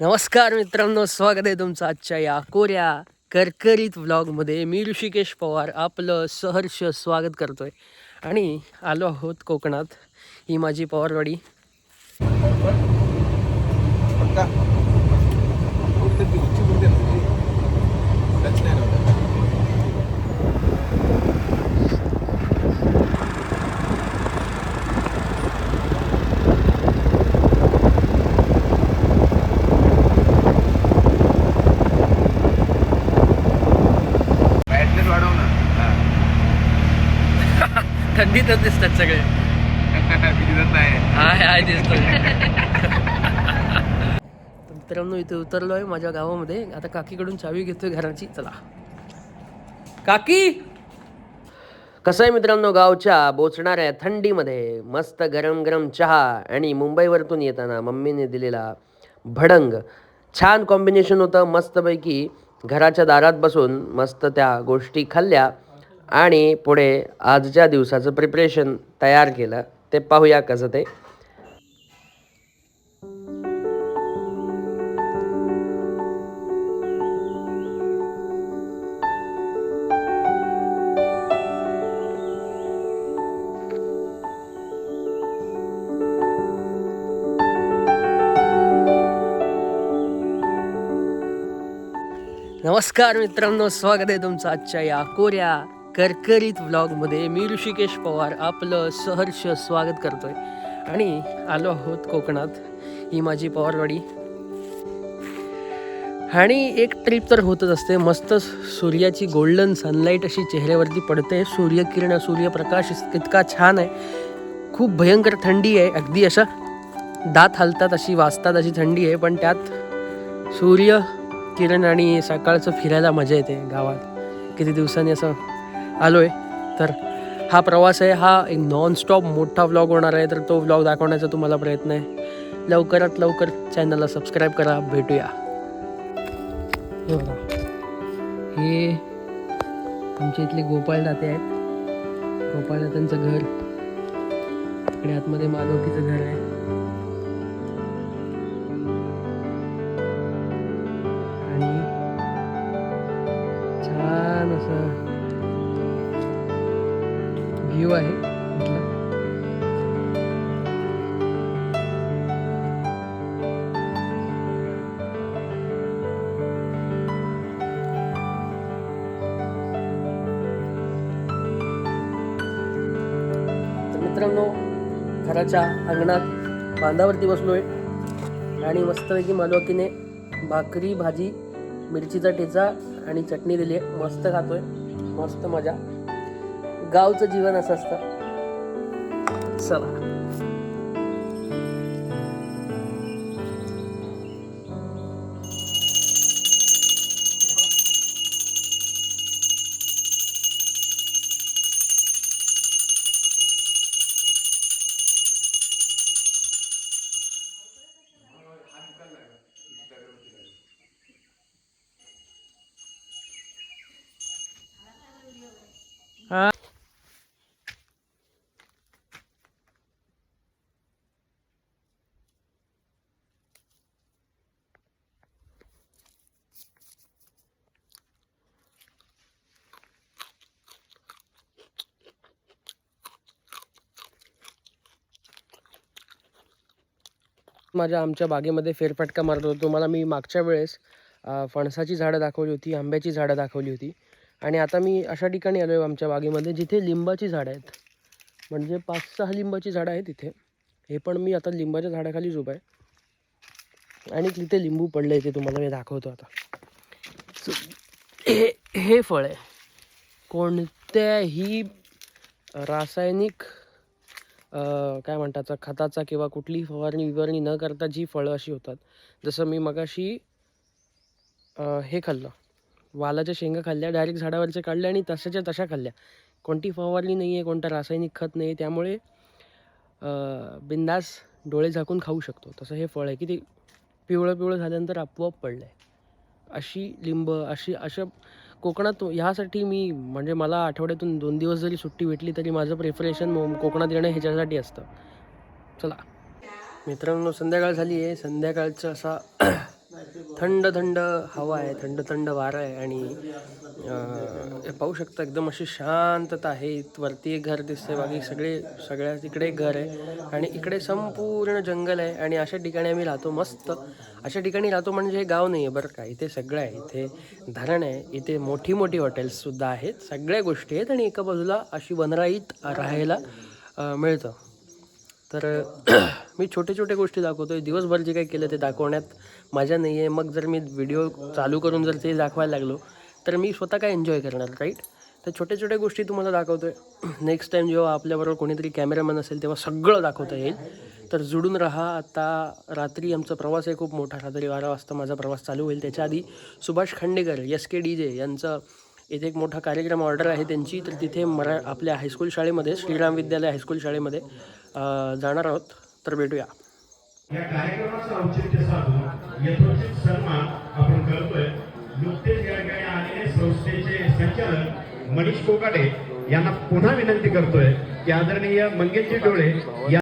नमस्कार मित्रांनो स्वागत आहे तुमचं आजच्या या कोऱ्या करकरीत व्लॉगमध्ये मी ऋषिकेश पवार आपलं सहर्ष स्वागत करतो आहे आणि आलो आहोत कोकणात ही माझी पवारवाडी. थंडीतच दिसतात सगळे. हाय हाय दिसतो मित्रांनो इथे उतरलो आहे माझ्या गावामध्ये. आता काकीकडून चावी घेतोय घराची. चला. काकी! कसं आहे मित्रांनो गावच्या? बोचणाऱ्या थंडीमध्ये मस्त गरम गरम चहा आणि मुंबईवरतून येताना मम्मीने दिलेला भडंग. छान कॉम्बिनेशन होतं मस्तपैकी घराच्या दारात बसून मस्त त्या गोष्टी खाल्ल्या. आणि पुढे आजच्या दिवसाचं प्रिपरेशन तयार केलं ते पाहूया कसं ते. नमस्कार मित्रांनो स्वागत आहे तुमचं आजच्या या कोऱ्या करकरीत व्लॉगमध्ये मी ऋषिकेश पवार आपलं सहर्ष स्वागत करतोय. आणि आलो आहोत कोकणात ही माझी पवारवाडी. आणि एक ट्रिप तर होतच असते मस्त सूर्याची गोल्डन सनलाईट अशी चेहऱ्यावरती पडते. सूर्यकिरण सूर्यप्रकाश इतका छान आहे. खूप भयंकर थंडी आहे अगदी अशा दात हलतात अशी वाजतात अशी थंडी आहे पण त्यात सूर्य किरण आणि सकाळचं फिरायला मजा येते गावात. किती दिवसांनी असं आलो आहे तर हा प्रवास आहे हा एक नॉनस्टॉप मोठा व्लॉग होणार आहे. तर तो व्लॉग दाखवण्याचा तुम्हाला प्रयत्न आहे. लवकरात लवकर चॅनलला सबस्क्राईब करा. भेटूया. हे आमच्या इथले गोपाळ दाते आहेत. गोपाळ दात्यांचं घर. इकडे आतमध्ये माधवकीचं घर आहे. आणि छान असं व्ह्यू आहे. तर मित्रांनो घराच्या अंगणात बांधावरती बसलो आहे आणि मस्तपैकी मालवकीने भाकरी भाजी मिरचीचा ठेचा आणि चटणी दिली आहे. मस्त खातो आहे मस्त मजा. गावचं जीवन असं असतं. चला. माझ्या आमच्या बागेमध्ये फेरफटका मारत होतो. तुम्हाला मी मागच्या वेळेस फणसाची झाडं दाखवली होती आंब्याची झाडं दाखवली होती. आणि आता मी अशा ठिकाणी आलो आहे आमच्या बागेमध्ये जिथे लिंबाची झाडं आहेत. म्हणजे पाच सहा लिंबाची झाडं आहेत तिथे हे पण मी आता लिंबाच्या झाडाखालीच उभं आहे. आणि तिथे लिंबू पडले ते तुम्हाला मी दाखवतो आता. हे हे फळ आहे. कोणत्याही रासायनिक काय म्हणतात खताचा किंवा कुठली फवारणी विवरणी न करता जी फळं अशी होतात. जसं मी मगाशी हे खाल्लं. वालाच्या शेंगा खाल्ल्या डायरेक्ट झाडावरचे काढल्या आणि तशाच्या तशा खाल्ल्या. कोणती फवारणी नाही आहे कोणतं रासायनिक खत नाही त्यामुळे बिंदास डोळे झाकून खाऊ शकतो. तसं हे फळ आहे की ते पिवळं पिवळं झाल्यानंतर आपोआप पडलं आहे अशी लिंब अशी अशा कोकणात ह्यासाठी मी म्हणजे मला आठवड्यातून दोन दिवस जरी सुट्टी भेटली तरी माझं प्रिफरेशन कोकणात येणं ह्याच्यासाठी असतं. चला. मित्रांनो संध्याकाळ झाली आहे. संध्याकाळचा असा थंड थंड हवा आहे थंड थंड वारा आहे आणि पाहू शकता एकदम अशी शांतता आहे. वरती एक घर दिसते बाकी सगळे सगळ्या तिकडे एक घर आहे आणि इकडे संपूर्ण जंगल आहे आणि अशा ठिकाणी आम्ही राहतो मस्त. अशा ठिकाणी राहतो म्हणजे हे गाव नाही आहे बरं का इथे सगळं आहे. इथे धरण आहे इथे मोठी मोठी हॉटेल्ससुद्धा आहेत. सगळ्या गोष्टी आहेत आणि एका बाजूला अशी वनराईत राहायला मिळतं. तर मी छोटे छोटे गोष्टी दाखवतो आहे दिवसभर जे काही केलं ते दाखवण्यात मजा नाही आहे मग जर मी व्हिडिओ चालू करून जर ते दाखवायला लागलो तर मी स्वतः काय एन्जॉय करणार राईट तर छोट्या छोट्या गोष्टी तुम्हाला दाखवतो आहे नेक्स्ट टाईम जेव्हा आपल्याबरोबर कोणीतरी कॅमेरामॅन असेल तेव्हा सगळं दाखवता येईल. तर जुडून राहा. आता रात्री आमचा प्रवास आहे खूप मोठा. रात्री बारा वाजता माझा प्रवास चालू होईल. त्याच्या आधी Subhash Khandekar S K D J यांचं इथे एक मोठा कार्यक्रम ऑर्डर आहे त्यांची. तर तिथे मरा आपल्या हायस्कूल शाळेमध्ये श्रीराम विद्यालय हायस्कूल शाळेमध्ये जाणार आहोत तर भेटूया. या कार्यक्रमाचं औचित्य साधून यथोचित सन्मान आपण करतोय. नुकतेच या ठिकाणी आलेले संस्थेचे संचालक मनीष कोकाटे यांना पुन्हा विनंती करतोय की आदरणीय मंगेशजी डोळे या